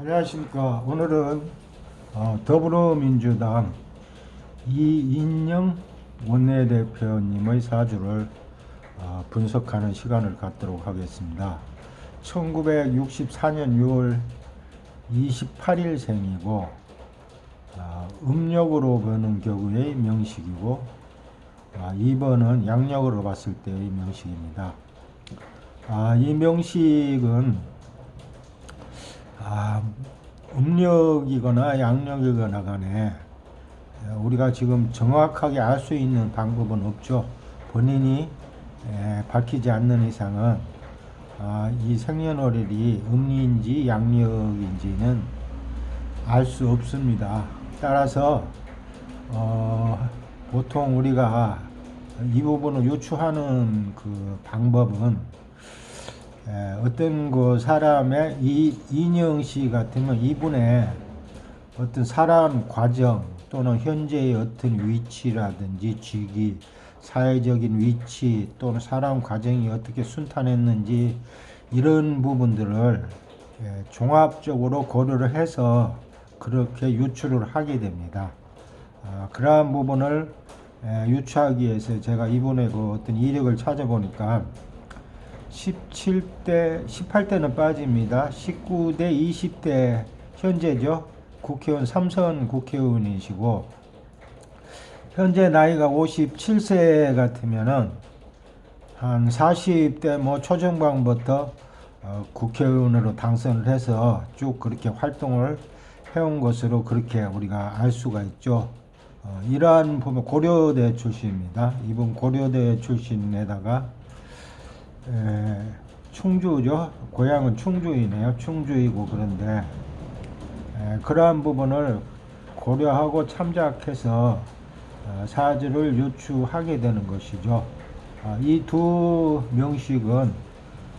안녕하십니까. 오늘은 어, 더불어민주당 이인영 원내대표님의 사주를 어, 분석하는 시간을 갖도록 하겠습니다. 1964년 6월 28일 생이고 어, 음력으로 보는 경우의 명식이고 아, 2번은 양력으로 봤을 때의 명식입니다. 아, 이 명식은 아, 음력이거나 양력이거나 간에 우리가 지금 정확하게 알 수 있는 방법은 없죠. 본인이 에, 밝히지 않는 이상은 아, 이 생년월일이 음리인지 양력인지는 알 수 없습니다. 따라서 어, 보통 우리가 이 부분을 유추하는 그 방법은 에, 어떤 그 사람의 이씨 같으면 이분의 어떤 살아온 과정 또는 현재의 어떤 위치라든지 직위, 사회적인 위치 또는 살아온 과정이 어떻게 순탄했는지 이런 부분들을 에, 종합적으로 고려를 해서 그렇게 유추를 하게 됩니다. 아, 그러한 부분을 에, 유추하기 위해서 제가 이분의 그 어떤 이력을 찾아보니까 17대, 18대는 빠집니다. 19대, 20대 현재죠. 국회의원 삼선 국회의원이시고 현재 나이가 57세 같으면은 한 40대 뭐 초중반부터 어, 국회의원으로 당선을 해서 쭉 그렇게 활동을 해온 것으로 그렇게 우리가 알 수가 있죠. 어, 이러한 보면 고려대 출신입니다. 이분 고려대 출신에다가 에, 충주죠. 고향은 충주이네요. 충주이고 그런데 에, 그러한 부분을 고려하고 참작해서 어, 사주를 유추하게 되는 것이죠. 아, 이두 명식은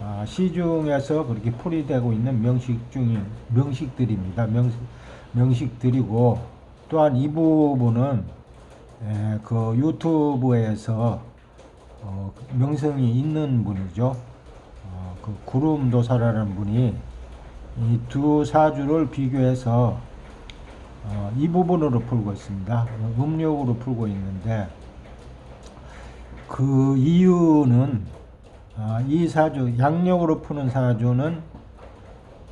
아, 시중에서 그렇게 풀이되고 있는 명식 중인 명식들입니다. 명식, 명식들이고 또한 이 부분은 에, 그 유튜브에서 어, 명성이 있는 분이죠. 어, 그 구름도사라는 분이 이 두 사주를 비교해서 어, 이 부분으로 풀고 있습니다. 음력으로 풀고 있는데 그 이유는 아, 이 사주 양력으로 푸는 사주는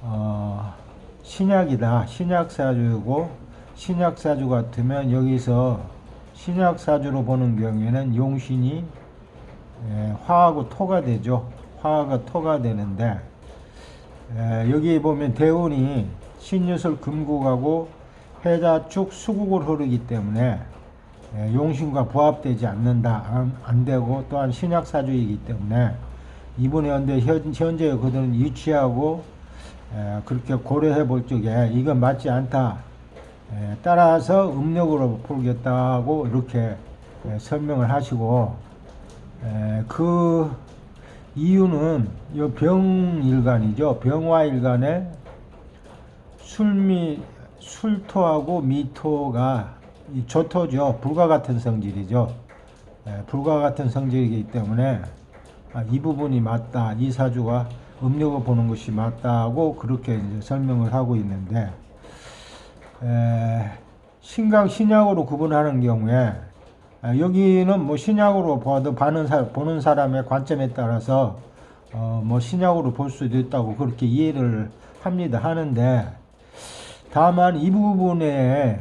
어, 신약이다. 신약 사주고 신약 사주 같으면 여기서 신약 사주로 보는 경우에는 용신이 에, 화하고 토가 되죠. 화가 토가 되는데 에, 여기 보면 대운이 신유술 금국하고 해자축 수국을 흐르기 때문에 에, 용신과 부합되지 않는다 안, 안 되고 또한 신약 사주이기 때문에 이분의 현재 현, 현재 그들은 유치하고 에, 그렇게 고려해 볼 적에 이건 맞지 않다. 에, 따라서 음력으로 풀겠다고 이렇게 에, 설명을 하시고 에, 그 이유는 이 병일간이죠. 병화일간에 술미 술토하고 미토가 이 조토죠. 불과 같은 성질이죠. 에, 불과 같은 성질이기 때문에 아, 이 부분이 맞다. 이 사주가 음력을 보는 것이 맞다고 그렇게 이제 설명을 하고 있는데 에, 신강 신약으로 구분하는 경우에 아, 여기는 뭐 신약으로 봐도 봐는 사, 보는 사람의 관점에 따라서 어, 뭐 신약으로 볼 수도 있다고 그렇게 이해를 합니다. 하는데 다만 이 부분에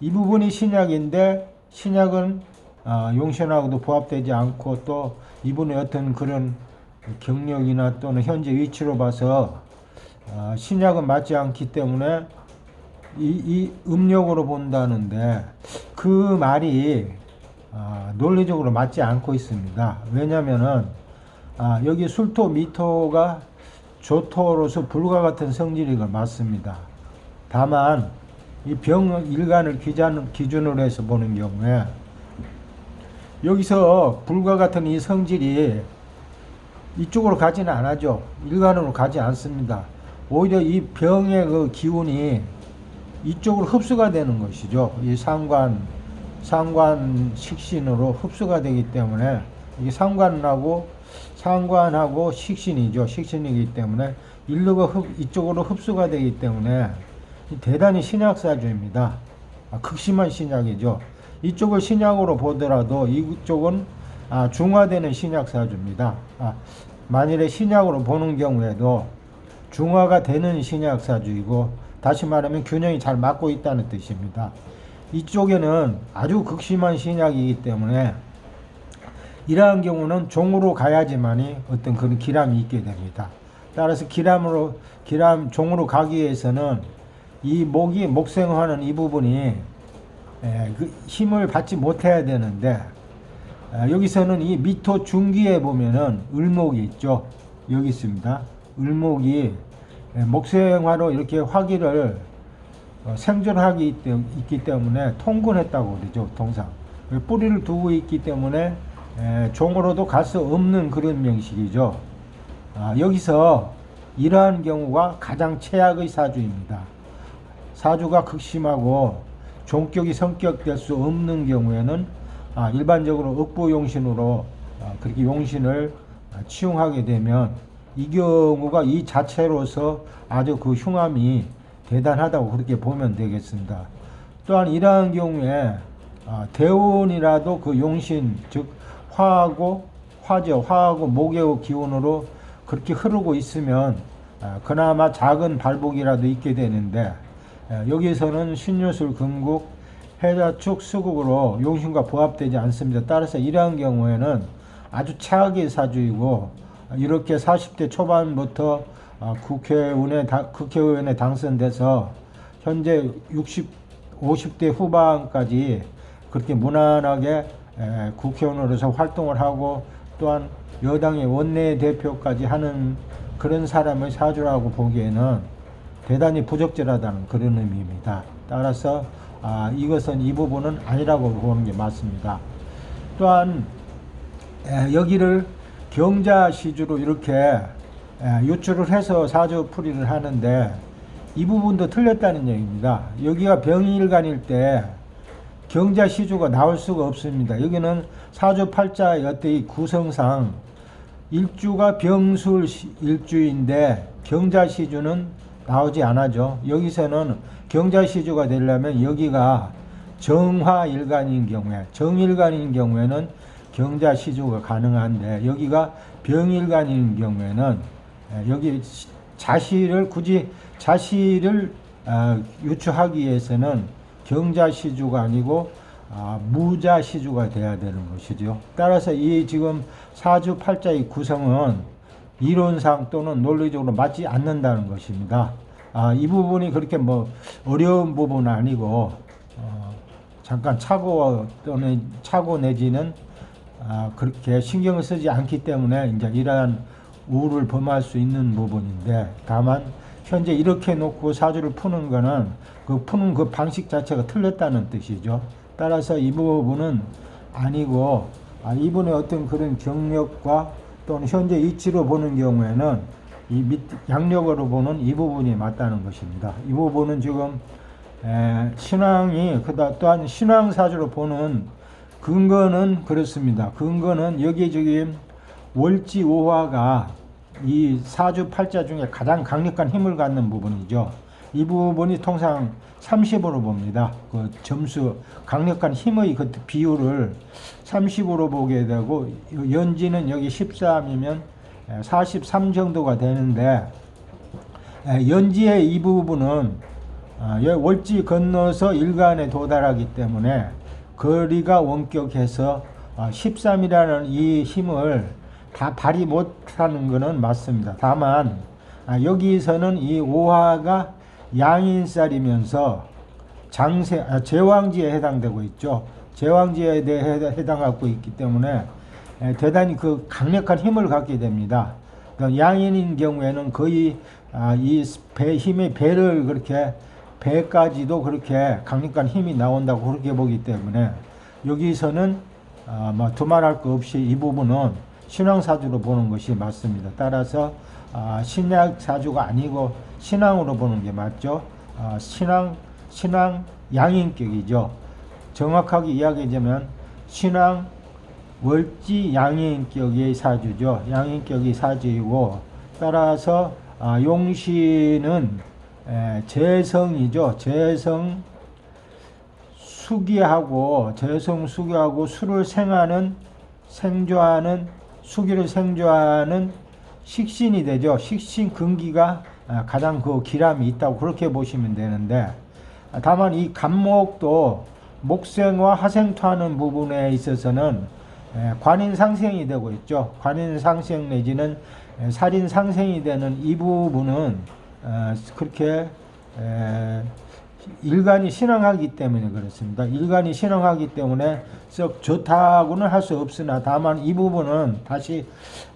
이 부분이 신약인데 신약은 아, 용신하고도 부합되지 않고 또 이분의 어떤 그런 경력이나 또는 현재 위치로 봐서 아, 신약은 맞지 않기 때문에 이, 이 음력으로 본다는데 그 말이 아, 논리적으로 맞지 않고 있습니다. 왜냐면은 아, 여기 술토 미토가 조토로서 불과 같은 성질인 걸 맞습니다. 다만 이 병 일간을 기준, 기준으로 해서 보는 경우에 여기서 불과 같은 이 성질이 이쪽으로 가지는 않아죠. 일간으로 가지 않습니다. 오히려 이 병의 그 기운이 이쪽으로 흡수가 되는 것이죠. 이 상관, 상관 식신으로 흡수가 되기 때문에 이게 상관하고 상관하고 식신이죠. 식신이기 때문에 일루가 흡, 이쪽으로 흡수가 되기 때문에 대단히 신약사주입니다. 아, 극심한 신약이죠. 이쪽을 신약으로 보더라도 이쪽은 아, 중화되는 신약사주입니다. 아, 만일에 신약으로 보는 경우에도 중화가 되는 신약사주이고 다시 말하면 균형이 잘 맞고 있다는 뜻입니다. 이쪽에는 아주 극심한 신약이기 때문에 이러한 경우는 종으로 가야지만이 어떤 그런 기람이 있게 됩니다. 따라서 기람으로 기람 종으로 가기 위해서는 이 목이 목생하는 이 부분이 에, 그 힘을 받지 못해야 되는데 아, 여기서는 이 미토 중기에 보면은 을목이 있죠. 여기 있습니다. 을목이 에, 목생화로 이렇게 화기를 어, 생존하기 때- 있기 때문에 통근했다고 그러죠. 동상 뿌리를 두고 있기 때문에 에, 종으로도 갈 수 없는 그런 명식이죠. 아, 여기서 이러한 경우가 가장 최악의 사주입니다. 사주가 극심하고 종격이 성격될 수 없는 경우에는 아, 일반적으로 억부용신으로 아, 그렇게 용신을 아, 치용하게 되면 이 경우가 이 자체로서 아주 그 흉함이 대단하다고 그렇게 보면 되겠습니다. 또한 이러한 경우에 아, 대운이라도 그 용신 즉 화하고 화죠 화하고 목의 기운으로 그렇게 흐르고 있으면 아, 그나마 작은 발복이라도 있게 되는데 에, 여기서는 신유술 금국 해자축 수국으로 용신과 부합되지 않습니다. 따라서 이러한 경우에는 아주 최악의 사주이고 아, 이렇게 40대 초반부터 아, 국회의원에 다- 국회의원에 당선돼서 현재 60 50대 후반까지 그렇게 무난하게 에, 국회의원으로서 활동을 하고 또한 여당의 원내대표까지 하는 그런 사람의 사주라고 보기에는 대단히 부적절하다는 그런 의미입니다. 따라서 아, 이것은 이 부분은 아니라고 보는 게 맞습니다. 또한 에, 여기를 경자 시주로 이렇게 에, 유출을 해서 사주 풀이를 하는데 이 부분도 틀렸다는 얘기입니다. 여기가 병일간일 때 경자 시주가 나올 수가 없습니다. 여기는 사주 팔자의 어떤 구성상 일주가 병술 시- 일주인데 경자 시주는 나오지 않아죠. 여기서는 경자 시주가 되려면 여기가 정화일간인 경우에 정일간인 경우에는 경자 시주가 가능한데 여기가 병일간인 경우에는 에, 여기 시- 자시를 굳이 자시를 아, 유추하기 위해서는 경자 시주가 아니고 아, 무자 시주가 돼야 되는 것이죠. 따라서 이 지금 사주 팔자의 구성은 이론상 또는 논리적으로 맞지 않는다는 것입니다. 아, 이 부분이 그렇게 뭐 어려운 부분은 아니고 어, 잠깐 차고 또는 차고 내지는 아, 그렇게 신경을 쓰지 않기 때문에 이제 이러한 우를 범할 수 있는 부분인데 다만 현재 이렇게 놓고 사주를 푸는 거는 그 푸는 그 방식 자체가 틀렸다는 뜻이죠. 따라서 이 부분은 아니고 아, 이분의 어떤 그런 경력과 또는 현재 이치로 보는 경우에는 이 밑, 양력으로 보는 이 부분이 맞다는 것입니다. 이 부분은 지금 에, 신앙이 그다 또한 신앙 사주로 보는 근거는 그렇습니다. 근거는 여기 지금 월지 오화가 이 사주 팔자 중에 가장 강력한 힘을 갖는 부분이죠. 이 부분이 통상 30으로 봅니다. 그 점수 강력한 힘의 그 비율을 30으로 보게 되고 연지는 여기 13이면 43 정도가 되는데 에, 연지의 이 부분은 아, 여- 월지 건너서 일간에 도달하기 때문에 거리가 원격해서 13이라는 이 힘을 다 발휘 못하는 것은 맞습니다. 다만 아, 여기서는 이 오화가 양인살이면서 장세 아, 제왕지에 해당되고 있죠. 제왕지에 대해 해당- 해당하고 있기 때문에 에, 대단히 그 강력한 힘을 갖게 됩니다. 그러니까 양인인 경우에는 거의 아, 이 배 힘의 배를 그렇게 배까지도 그렇게 강력한 힘이 나온다고 그렇게 보기 때문에 여기서는 아, 뭐 두말할 거 없이 이 부분은 신앙사주로 보는 것이 맞습니다. 따라서 아, 신약 사주가 아니고 신앙으로 보는 게 맞죠. 아, 신앙 신앙 양인격이죠. 정확하게 이야기하자면 신앙 월지 양인격의 사주죠. 양인격이 사주이고 따라서 아, 용신은 에, 재성이죠. 재성 수기하고 재성 수기하고 수를 생하는 생조하는 수기를 생조하는 식신이 되죠. 식신 근기가 아, 가장 그 기람이 있다고 그렇게 보시면 되는데 아, 다만 이 간목도 목생과 하생토하는 부분에 있어서는 에, 관인상생이 되고 있죠. 관인상생 내지는 에, 살인상생이 되는 이 부분은 어, 그렇게 에, 일간이 신앙하기 때문에 그렇습니다. 일간이 신앙하기 때문에 썩 좋다고는 할 수 없으나 다만 이 부분은 다시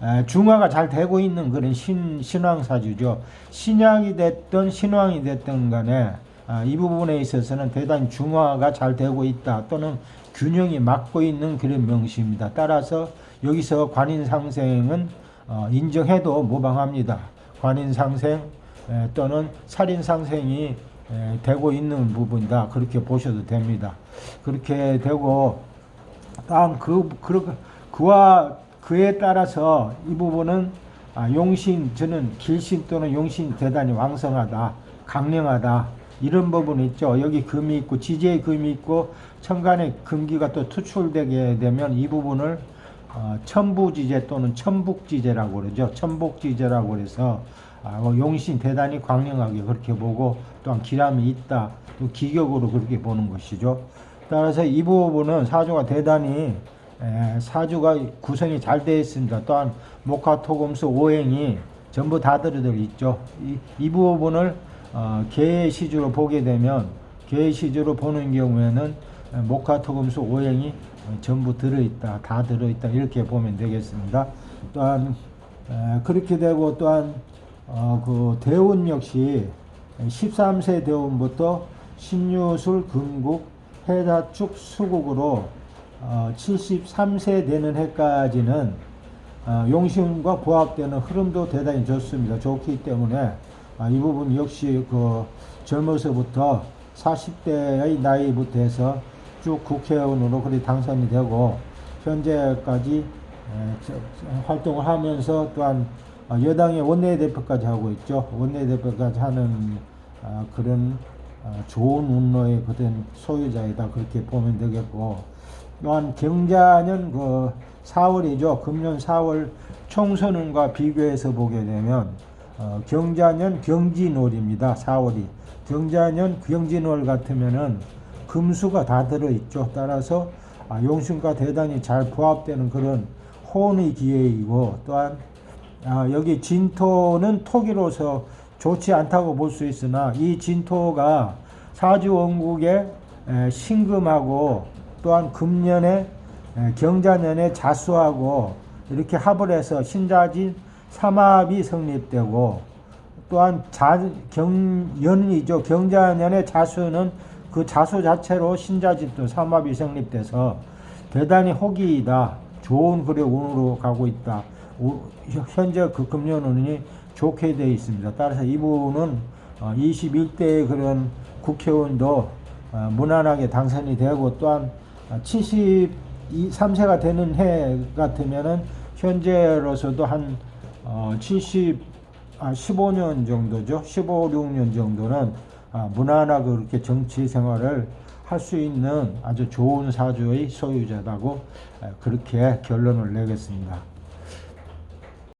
에, 중화가 잘 되고 있는 그런 신, 신앙사주죠. 신약이 됐든 신왕이 됐든 간에 아, 이 부분에 있어서는 대단히 중화가 잘 되고 있다 또는 균형이 맞고 있는 그런 명시입니다. 따라서 여기서 관인상생은 어, 인정해도 무방합니다. 관인상생 에, 또는 살인상생이 에, 되고 있는 부분이다. 그렇게 보셔도 됩니다. 그렇게 되고 다음 그, 그 그와 그에 따라서 이 부분은 아, 용신 저는 길신 또는 용신 대단히 왕성하다, 강령하다 이런 부분이 있죠. 여기 금이 있고 지지에 금이 있고 천간에 금기가 또 투출되게 되면 이 부분을 어, 천부지제 또는 천북지제라고 그러죠. 천복지제라고 그래서 용신 대단히 광명하게 그렇게 보고 또한 기람이 있다. 또 기격으로 그렇게 보는 것이죠. 따라서 이 부분은 사주가 대단히 에, 사주가 구성이 잘 되어 있습니다. 또한 목화 토금수 오행이 전부 다 들어들 있죠. 이, 이 부분을 어, 개시주로 보게 되면 개시주로 보는 경우에는 에, 목화 토금수 오행이 어, 전부 들어있다, 다 들어있다 이렇게 보면 되겠습니다. 또한 에, 그렇게 되고 또한 어, 그 대운 역시 13세 대운부터 신유술 금국 해자축 수국으로 어, 73세 되는 해까지는 어, 용신과 부합되는 흐름도 대단히 좋습니다. 좋기 때문에 아, 이 부분 역시 그 젊어서부터 40대의 나이부터 해서 쭉 국회의원으로 그리 당선이 되고 현재까지 활동을 하면서 또한 어, 여당의 원내대표까지 하고 있죠. 원내대표까지 하는 아, 그런 어, 좋은 운로의 그런 소유자이다 그렇게 보면 되겠고 또한 경자년 그 4월이죠. 금년 4월 총선운과 비교해서 보게 되면 어, 경자년 경진월입니다. 4월이 경자년 경진월 같으면은 금수가 다 들어 있죠. 따라서 아, 용신과 대단히 잘 부합되는 그런 호운의 기회이고 또한 아, 여기 진토는 토기로서 좋지 않다고 볼 수 있으나 이 진토가 사주 원국의 에, 신금하고 또한 금년에 에, 경자년에 자수하고 이렇게 합을 해서 신자진 삼합이 성립되고 또한 자, 경연이죠. 경자년의 자수는 그 자수 자체로 신자진도 삼합이 성립돼서 대단히 호기이다. 좋은 그의 운으로 가고 있다. 우- 현재 그 금년운이 좋게 되어 있습니다. 따라서 이 부분은 21대의 그런 국회의원도 어, 무난하게 당선이 되고 또한 73세가 되는 해 같으면은 현재로서도 한 어, 70, 아, 15년 정도죠. 15, 16년 정도는 아, 무난하게 그렇게 정치 생활을 할 수 있는 아주 좋은 사주의 소유자라고 아, 그렇게 결론을 내겠습니다.